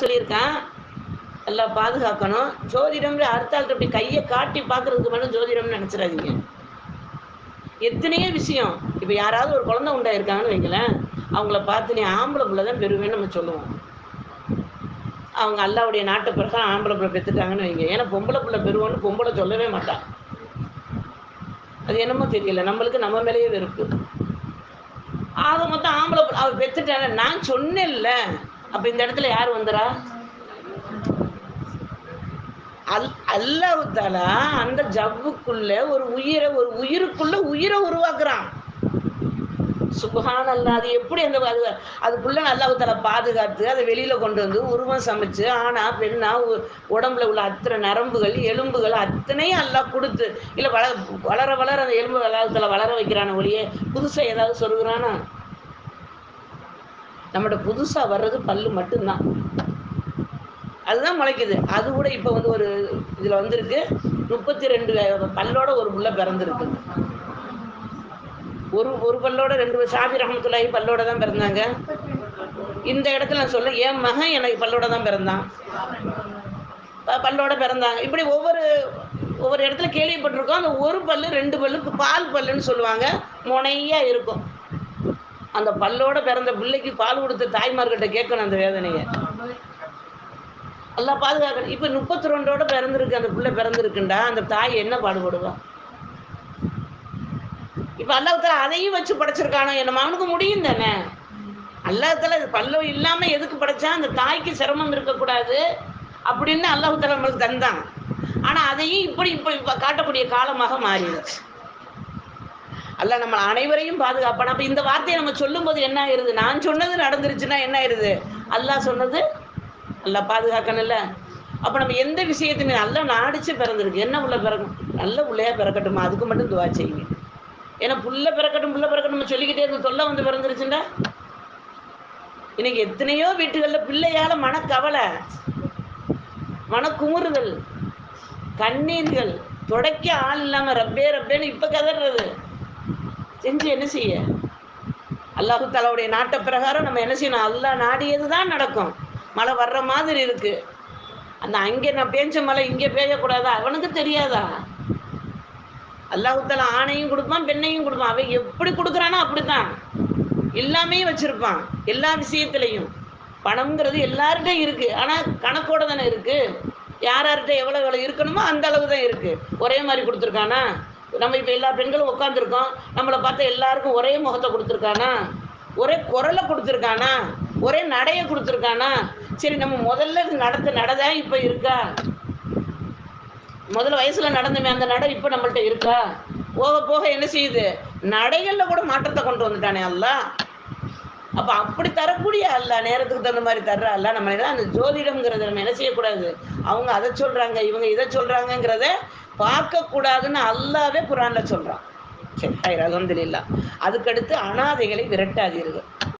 சொல்லியிருக்கான். எல்லாம் பாதுகாக்கணும். ஜோதிடம்ல அர்த்தால் அப்படி கையை காட்டி பார்க்கறதுக்கு மட்டும் ஜோதிடம்னு நினச்சிடாதீங்க. எத்தனையோ விஷயம். இப்போ யாராவது ஒரு குழந்தை உண்டாயிருக்காங்கன்னு வைங்களேன். அவங்கள பார்த்து நீ ஆம்பளை பிள்ளை தான் பெறுவேன்னு நம்ம சொல்லுவோம். அவங்க அல்லாவுடைய நாட்டு பிரகாரம் ஆம்பளை பிள்ளை பெற்றுட்டாங்கன்னு வைங்க. ஏன்னா பொம்பளை பிள்ளை பெறுவோன்னு பொம்பளை சொல்லவே மாட்டான். அது என்னமோ தெரியல. நம்மளுக்கு நம்ம மேலேயே வெறுப்பு. ஆக மொத்தம் ஆம்பளை பிள்ளை பெற்றுட்டான நான் சொன்னேன்ல. அப்போ இந்த இடத்துல யார் வந்துறா? அல் அல்லாஹ் தாலா அந்த ஜவ்வுக்குள்ள ஒரு உயிரை ஒரு உயிருக்குள்ள உயிரை உருவாக்குறான். சுபஹான் அல்லா அது எப்படி அந்த அது அதுக்குள்ள அல்லாஹ் தாலா பாதுகாத்து அதை வெளியில கொண்டு வந்து உருவம் சமைச்சு ஆனா பெண்ணா உடம்புல உள்ள அத்தனை நரம்புகள் எலும்புகள் அத்தனையும் அல்லாஹ் கொடுத்து இல்ல வள வளர வளர அந்த எலும்பு அல்லாஹ் தாலா வளர வைக்கிறான ஒழிய புதுசா ஏதாவது சொல்லுகிறானா நம்மகிட்ட புதுசா வர்றது பல்லு மட்டும்தான். அதுதான் முளைக்குது. அது கூட இப்போ வந்து ஒரு இதில் வந்திருக்கு. முப்பத்தி ரெண்டு பல்லோட ஒரு புள்ள பிறந்திருக்கு. ஒரு ஒரு பல்லோட ரெண்டு சாபி ரஹமத்துல்லாஹி பல்லோட தான் பிறந்தாங்க. இந்த இடத்துல நான் சொல்ல என் மகன் எனக்கு பல்லோட தான் பிறந்தான். ப- பல்லோட பிறந்தாங்க. இப்படி ஒவ்வொரு ஒவ்வொரு இடத்துல கேள்விப்பட்டிருக்கோம். அந்த ஒரு பல்லு ரெண்டு பல்லு பால் பல்லுன்னு சொல்லுவாங்க. முனையா இருக்கும். அந்த பல்லோட பிறந்த பிள்ளைக்கு பால் கொடுத்த தாய்மார்கிட்ட கேட்கணும் அந்த வேதனையை. எல்லாம் பாதுகாக்கணும். இப்போ முப்பத்தி ரெண்டோட பிறந்திருக்கு அந்த பிள்ளை பிறந்திருக்குண்டா அந்த தாய் என்ன பாடுபடுவா? இப்போ அல்லாஹத்தில் அதையும் வச்சு படைச்சிருக்கானோ என்ன மகனுக்கு முடியும் தானே? அல்லாஹத்தில் பல்லோ இல்லாமல் எதுக்கு படைச்சா அந்த தாய்க்கு சிரமம் இருக்கக்கூடாது அப்படின்னு அல்லாஹத்தில் நம்மளுக்கு தந்தான். ஆனால் அதையும் இப்படி இப்படி காட்டக்கூடிய காலமாக மாறிடுச்சு. அல்ல நம்ம அனைவரையும் பாதுகாப்பான். அப்ப இந்த வார்த்தையை நம்ம சொல்லும்போது என்ன ஆயிருது? நான் சொன்னது நடந்துருச்சுன்னா என்ன ஆயிருது? அல்லாஹ் சொன்னது அல்லாஹ் பாதுகாக்கணும்ல? அப்ப நம்ம எந்த விஷயத்தையுமே நல்லா நாடிச்சு பிறந்திருக்கு. என்ன உள்ள பிறக்கும்? நல்ல உள்ளையா பிறக்கட்டுமா? அதுக்கு மட்டும் துவா செய்யுங்க. ஏன்னா புள்ள பிறக்கட்டும் புள்ள பிறக்கட்டும் சொல்லிக்கிட்டே இருந்த தொல்லை வந்து பிறந்துருச்சுண்டா இன்னைக்கு எத்தனையோ வீட்டுகளில் பிள்ளையால மனக்கவலை மனக்குமுறுதல் கண்ணீர்கள் துடைக்க ஆள் இல்லாம ரப்பே ரப்பேன்னு இப்ப கதறது. செஞ்சு என்ன செய்ய? அல்லாஹு தலாவுடைய நாட்ட பிரகாரம் நம்ம என்ன செய்யணும்? அல்லா நாடியது தான் நடக்கும். மழை வர்ற மாதிரி இருக்கு. அந்த அங்கே நான் பேஞ்ச மழை இங்கே பெய்யக்கூடாதா? அவனுக்கு தெரியாதா? அல்லாஹு ஆணையும் கொடுப்பான் பெண்ணையும் கொடுப்பான். அவன் எப்படி கொடுக்குறானோ அப்படித்தான். எல்லாமே வச்சிருப்பான். எல்லா விஷயத்திலையும். பணம்ங்கிறது எல்லார்கிட்டையும் இருக்கு. ஆனால் கணக்கோட தானே இருக்கு. யார் யார்கிட்ட எவ்வளோ எவ்வளோ இருக்கணுமோ அந்த அளவு தான் இருக்கு. ஒரே மாதிரி கொடுத்துருக்கானா? நம்ம இப்ப எல்லா பெண்களும் உட்காந்துருக்கோம் நம்மளை பார்த்தா எல்லாருக்கும் ஒரே முகத்தை கொடுத்துருக்கானா? ஒரே குரலை கொடுத்துருக்கானா? ஒரே நடையை கொடுத்துருக்கானா? சரி நம்ம முதல்ல நடத்த நடதா இப்ப இருக்கா? முதல்ல வயசுல நடந்தமே அந்த நடை இப்ப நம்மள்ட்ட இருக்கா? போக போக என்ன செய்யுது? நடைகள்ல கூட மாற்றத்தை கொண்டு வந்துட்டானே அல்ல. அப்ப அப்படி தரக்கூடிய அல்ல நேரத்துக்கு தகுந்த மாதிரி தர்ற அல்ல. நம்ம அந்த ஜோதிடம்ங்கிறத நம்ம என்ன செய்யக்கூடாது? அவங்க அதை சொல்றாங்க இவங்க இதை சொல்றாங்கங்கிறத பார்க்க கூடாதுன்னு அல்லாவே குரான்ல சொல்றான். சரி அலமதுல்லா அதுக்கடுத்து அனாதைகளை விரட்டாதீர்கள்.